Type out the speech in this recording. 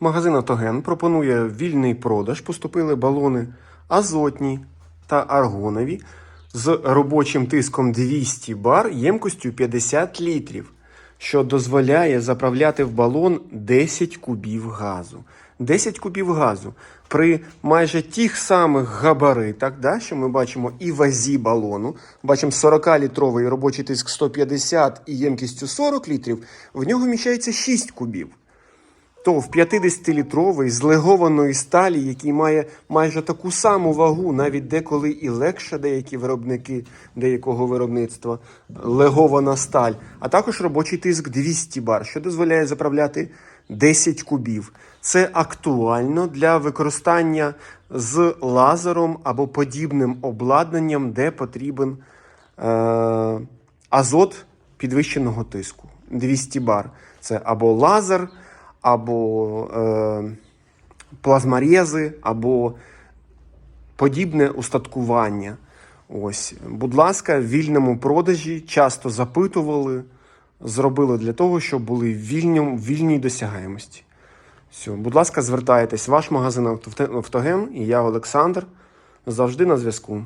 Магазин Автоген пропонує вільний продаж. Поступили балони азотні та аргонові з робочим тиском 200 бар ємкостю 50 літрів, що дозволяє заправляти в балон 10 кубів газу. 10 кубів газу при майже тих самих габаритах, да, що ми бачимо і вазі балону. Бачимо 40-літровий робочий тиск 150 і ємкістю 40 літрів, в нього вміщається 6 кубів в 50-літровий з легованої сталі, який має майже таку саму вагу, навіть деколи і легше деякі виробники деякого виробництва, легована сталь, а також робочий тиск 200 бар, що дозволяє заправляти 10 кубів. Це актуально для використання з лазером або подібним обладнанням, де потрібен е, азот підвищеного тиску 200 бар. Це або лазер, або е, плазморези, або подібне устаткування. Ось, будь ласка, в вільному продажі часто запитували, зробили для того, щоб були в вільному, вільній досягаємості. Все, будь ласка, звертайтесь, ваш магазин Автоген і я, Олександр, завжди на зв'язку.